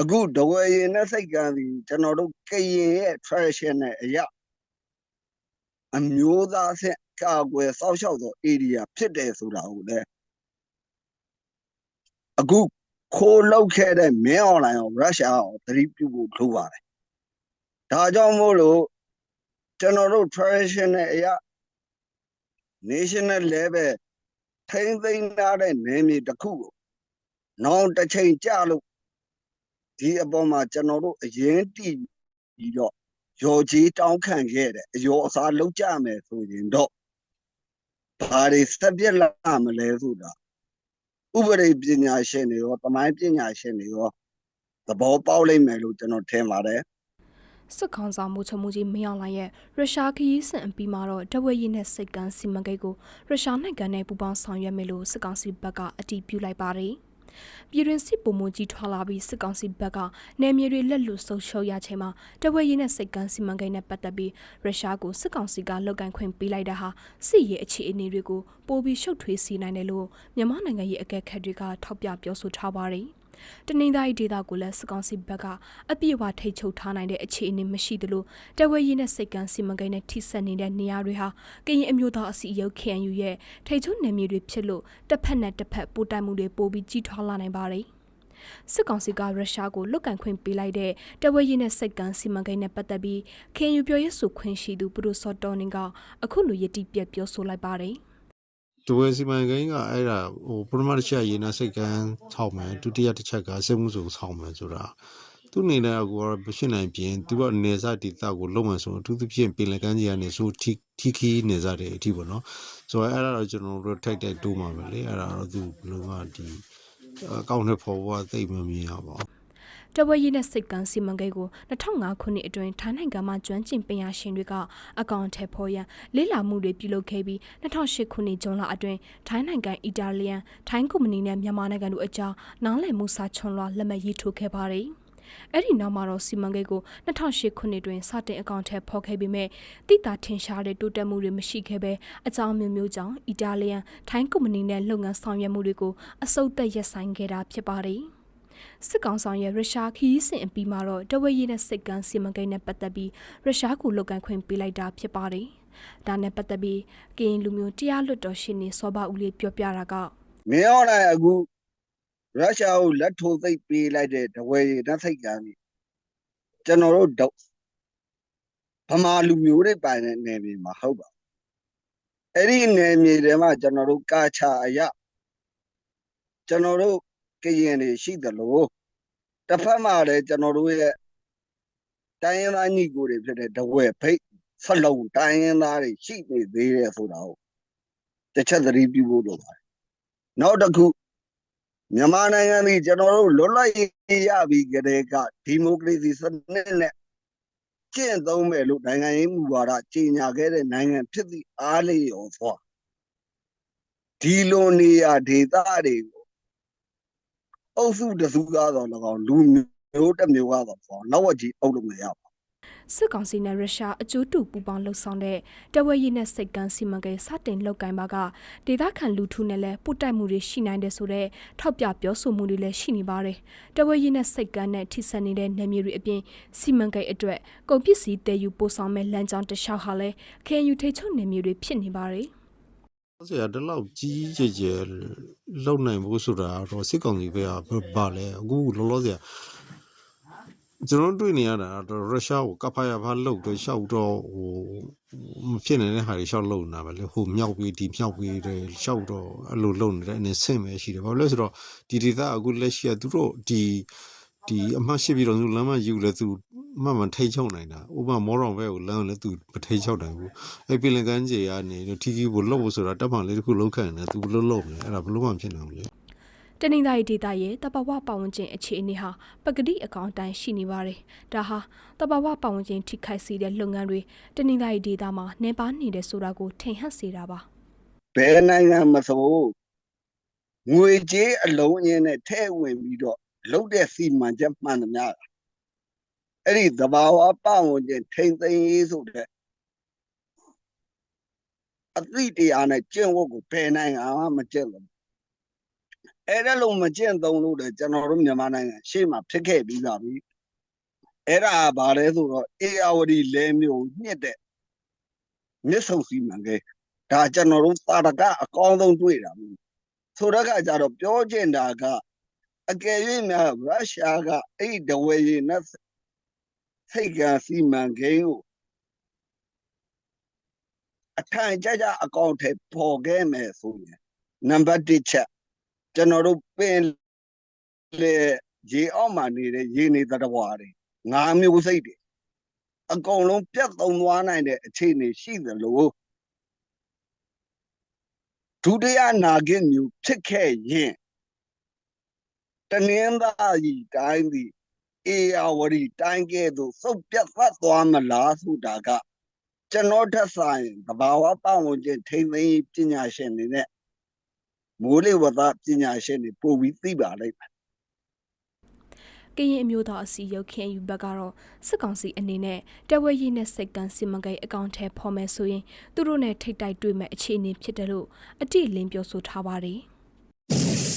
အခုဒဝယ်ရင်နဲ့စိတ်ကံဒီကျွန်တော်တို့ကရင်ရဲ့ traditional အရာအမျိုးသားဆင့်ကာကွယ်စောင့်ရှောက်သော area ဖြစ်တယ်ဆိုတာကိုလည်းအခုခိုးလောက်ခဲ့တဲ့မင်းအွန်လိုင်းကိုရုရှားကိုသတိပြုဖို့လိုပါတယ်ဒါကြောင့်မို့လို့ကျွန်တော်တို့ traditional အရာ national level ထိမ့်သိမ်းထားတဲ့နယ်မြေတစ်ခုကိုနောက်တစ်ချိန်ကြာလို့ ဒီအပေါ်မှာကျွန်တော်တို့အရင်တည်ပြီးတော့ရော်ကြီးတောင်းခံခဲ့တယ်အယောအစားလုံးကြမယ်ဆိုရင်တော့ဘာတွေဆက်ပြက်လာမလဲဆိုတာဥပဒေပညာရှင်တွေရောတမိုင်းပညာရှင်တွေရောသဘောပေါက်လိမ့်မယ်လို့ကျွန်တော်ထင်ပါတယ်စစ်ကောင်ဆောင်မှုချုံမှုကြီးမင်းအောင်လှိုင်ရဲ့ရုရှားခရီးစဉ်အပြီးမှာတော့တဝက်ရည်နဲ့စိတ်ကန်းစီမံကိန်းကိုရုရှားနိုင်ငံနဲ့ပူးပေါင်းဆောင်ရွက်မယ်လို့စစ်ကောင်စီဘက်ကအတည်ပြုလိုက်ပါတယ်။ ပြည်တွင်းစစ်ပုံမှုကြီးထွာလာပြီးစစ်ကောင်စီဘက်ကနေမြေတွေလက်လွတ်ဆုံးရှုံးရချိန်မှာတဝက်ရည်နဲ့စိတ်ကန်းစီမံကိန်းနဲ့ပတ်သက်ပြီးရုရှားကိုစစ်ကောင်စီကလောက်ကန်ခွင့်ပေးလိုက်တာဟာစစ်ရေးအခြေအနေတွေကိုပိုပြီးရှုပ်ထွေးစေနိုင်တယ်လို့မြန်မာနိုင်ငံရဲ့အကဲခတ်တွေကထောက်ပြပြောဆိုထားပါတယ်။ တနင်္သာရီဒေသကိုလည်းစကောင်စီဘက်ကအပြည့်အဝထိတ်ချုပ်ထားနိုင်တဲ့အခြေအနေမရှိသလိုတဝဲရည်နဲ့စိတ်ကန်းစီမံကိန်းနဲ့ထိစပ်နေတဲ့နေရာတွေဟာကရင်အမျိုးသားအစည်းအရုံး KNU ရဲ့ထိတ်ချုပ်နယ်မြေတွေဖြစ်လို့တစ်ဖက်နဲ့တစ်ဖက်ပိုတိုင်မှုတွေပိုပြီးကြီးထွားလာနိုင်ပါတယ်စစ်ကောင်စီကရုရှားကိုလွတ်ကန်ခွင့်ပေးလိုက်တဲ့တဝဲရည်နဲ့စိတ်ကန်းစီမံကိန်းနဲ့ပတ်သက်ပြီး KNU ပြောရေးဆိုခွင့်ရှိသူပရိုစော်တော်နင်ကအခုလိုယတိပြက်ပြောဆိုလိုက်ပါတယ် ဒဝဲစီမံကိန်းကအဲ့ဒါဟိုပထမတစ်ချက်ရေနာစိတ်ကန်းထောက်မယ်ဒုတိယတစ်ချက်ကစစ်မှုစုံဆောက်မယ်ဆိုတာသူအနေနဲ့အကူကတော့မဖြစ်နိုင်ပြင်သူကနေစားဒေသကိုလုံမယ်ဆိုအထူးသဖြင့်ပင်လယ်ကမ်းခြေကနေဆိုထီထီခီနေစားတဲ့အထိပေါ့နော်ဆိုတော့အဲ့ဒါတော့ကျွန်တော်တို့ထိုက်တဲ့တိုးမှာပဲလေအဲ့ဒါတော့သူဘယ်လိုမှဒီအကောင့်နဲ့ပေါ်ပေါ်သိမမြင်ရပါဘူး တဝဲရည်နဲ့စိတ်ကန်းစီမံကိန်းကို2005ခုနှစ်အတွင်းထိုင်းနိုင်ငံမှာကျွမ်းကျင်ပညာရှင်တွေကအကောင့်ထဲပေါ်ရန်လေ့လာမှုတွေပြုလုပ်ခဲ့ပြီး2008ခုနှစ်ဇွန်လအတွင်းထိုင်းနိုင်ငံအီတာလီယန်ထိုင်းကုမ္ပဏီနဲ့မြန်မာနိုင်ငံတို့အကြားနားလည်မှုစာချွန်လွှာလက်မှတ်ရေးထိုးခဲ့ပါတယ်။အဲ့ဒီနောက်မှာတော့စီမံကိန်းကို2008ခုနှစ်တွင်စတင်အကောင့်ထဲပေါ်ခဲ့ပေမဲ့တိတာထင်ရှားတဲ့တိုးတက်မှုတွေမရှိခဲ့ပဲအကြောင်းမျိုးမျိုးကြောင့်အီတာလီယန်ထိုင်းကုမ္ပဏီနဲ့လုပ်ငန်းဆောင်ရွက်မှုတွေကိုအစုပ်သက်ရပ်ဆိုင်ခဲ့တာဖြစ်ပါတယ်။ စစ်ကောင်ဆောင်ရဲ့ရုရှားခီးစဉ်အပြီးမှာတော့တဝက်ရည်နဲ့စိတ်ကန်းစီမံကိန်းနဲ့ပတ်သက်ပြီးရုရှားကိုလောက်ကန်ခွင့်ပေးလိုက်တာဖြစ်ပါတယ်။ဒါနဲ့ပတ်သက်ပြီးကရင်လူမျိုးတရားလွတ်တော်ရှင်နေစောဘဦးလေးပြောပြတာကမင်းအွန်လိုင်းအခုရုရှားကိုလက်ထိုးသိပ်ပေးလိုက်တဲ့ဒဝယ်ရင်နဲ့စိတ်ကံဒီကျွန်တော်တို့တော့ဗမာလူမျိုးတွေပိုင်တဲ့နယ်မြေမှာဟုတ်ပါဘူးအဲ့ဒီနယ်မြေတွေမှာကျွန်တော်တို့ကာချာအရကျွန်တော်တို့ ကရင်တွေရှိသလိုတစ်ဖက်မှာလည်းကျွန်တော်တို့ရဲ့တိုင်းရင်းသားညီကိုတွေဖြစ်တဲ့ဒဝယ်ဖိတ်ဆက်လုံးတိုင်းရင်းသားတွေရှိနေသေးတယ်ဆိုတာကိုတစ်ချက်သတိပြုဖို့လိုပါတယ်နောက်တစ်ခုမြန်မာနိုင်ငံကြီးကျွန်တော်တို့လွတ်လပ်ရေးရပြီးကြတဲ့ကဒီမိုကရေစီစနစ်နဲ့ကျင့်သုံးမယ်လို့နိုင်ငံရေးမူဝါဒကြေညာခဲ့တဲ့နိုင်ငံဖြစ်သည့်အားလျော်စွာဒီလိုနေရာဒေသတွေကို အုပ်စုတစုကားတော့၎င်းလူမျိုးတစ်မျိုးကားတော့၎င်းနောက်ဝကြီးအုပ်လို့မရပါဘူးစစ်ကောင်စီနဲ့ရုရှားအကျိုးတူပူးပေါင်းလှုပ်ဆောင်တဲ့တဝက်ရည်နဲ့စိတ်ကန်းစီမံကိန်းစတင်လှုပ်ကိုင်ပါကဒေသခံလူထုနဲ့လည်းပုတ်တိုက်မှုတွေရှိနိုင်တယ်ဆိုတော့ထောက်ပြပြောဆိုမှုတွေလည်းရှိနေပါတယ်။တဝက်ရည်နဲ့စိတ်ကန်းနဲ့ထိစပ်နေတဲ့နယ်မြေတွေအပြင်စီမံကိန်းအတွက်ကုန်ပစ္စည်းတည်ယူပို့ဆောင်မဲ့လမ်းကြောင်းတစ်လျှောက်ဟာလည်း KNU ထိတ်ချုပ်နယ်မြေတွေဖြစ်နေပါတယ်။ ဆရာဒီလောက်ကြီးကြီးကျယ်ကျယ်လုံနိုင်ဖို့ဆိုတာတော့စစ်ကောင်စီပဲပါလဲအခုလောလောဆယ်ကျွန်တော်တွေ့နေရတာတော့ရုရှားကိုကပ်ဖယာဖာလုတ်တော့ရှောက်တော့ဟိုမဖြစ်နေတဲ့ဟာတွေရှောက်လုံနေတာပဲလေဟိုမြောက်ပြီးဒီမြောက်ပြီးတယ်ရှောက်တော့အဲ့လိုလုံနေတဲ့အနေဆင့်ပဲရှိတယ်ဘာလို့လဲဆိုတော့ဒီဒေသအခုလက်ရှိကသူတို့ဒီဒီအမှတ်ရှိပြီးတော့သူလမ်းမယူလဲသူ မမှန်ထိတ်ချုံနိုင်တာဥပမာမောတော်ဘဲကိုလမ်းလဲသူမထိတ်ချုံနိုင်ဘူးအဲ့ပင်လကန်းကြီးကနေထီထီကိုလှုပ်ဖို့ဆိုတာတပ်မှန်လေးတစ်ခုလှုပ်ခံတယ်သူလှုပ်လှုပ်နေအဲ့ဒါဘလို့မှဖြစ်နေဘူးလေတနင်္သာရီဒေသရဲ့တဘာဝပတ်ဝန်းကျင်အခြေအနေဟာပကတိအကောင်အတိုင်းရှိနေပါတယ်။ဒါဟာတဘာဝပတ်ဝန်းကျင်ထိခိုက်စေတဲ့လုပ်ငန်းတွေတနင်္သာရီဒေသမှာနေပါနေတယ်ဆိုတာကိုထင်ဟပ်စေတာပါဘယ်နိုင်ငံမဆိုငွေကြေးအလုံးအင်းနဲ့ထဲ့ဝင်ပြီးတော့လုပ်တဲ့စီမံချက်မှန်သမျှတာ အဲ့ဒီသဘာဝပတ်ဝန်းကျင်ထိမ့်သိမ်းရေးဆိုတဲ့အသည့်တရားနဲ့ကျင့်ဝတ်ကိုဘယ်နိုင်ငံမှမကျင့်လို့အဲ့ဒါလုံးမကျင့်သုံးလို့တဲ့ကျွန်တော်တို့မြန်မာနိုင်ငံရှေ့မှာဖြစ်ခဲ့ပြီးပါပြီအဲ့ဒါဘာလဲဆိုတော့အေယာဝတီလဲမျိုးညှစ်တဲ့မြစ်ဆုံစီမံကိန်းဒါကျွန်တော်တို့တာတကအကောင်းဆုံးတွေ့တာမျိုးဆိုတော့ကကြတော့ပြောချင်တာကအကယ်၍များရုရှားကအဲ့ဒီဒဝယ်ရင်နဲ့ စိတ်ကံစီမံကိန်းကိုအထိုင်ကြကြအကောင့်ထဲပေါ်ခဲ့မယ်ဆိုရင်နံပါတ်1ချက်ကျွန်တော်တို့ပင်လေရေအောက်မှာနေတဲ့ရေနေသတ္တဝါတွေငါးမျိုးစိတ်တွေအကုန်လုံးပြတ်သုံးသွားနိုင်တဲ့အခြေအနေရှိသလိုဒုတိယနာဂစ်မျိုးဖြစ်ခဲ့ရင်တနင်္သာရီတိုင်းဒီ အေယာဝတီတိုင်းကဲ့သို့စုပ်ပြတ်သက်သွားမလားဆိုတာကကျွန်တော်ထက်ဆိုင်သဘာဝပတ်ဝန်းကျင်ထိမ့်သိမ်းရေးပညာရှင်တွေနဲ့မိုးလေဝသပညာရှင်တွေပို့ပြီးသိပါလိမ့်မယ်ကရင်အမျိုးသားအစည်းအရုံးခင်ယူဘက်ကတော့စစ်ကောင်စီအနေနဲ့တဝဲရည်နဲ့စိတ်ကန်းစီမံကိန်းအကောင့်ထဲဖော်မယ်ဆိုရင်သူတို့နဲ့ထိတ်တိုက်တွေ့မဲ့အခြေအနေဖြစ်တယ်လို့အတိအလင်းပြောဆိုထားပါတယ်။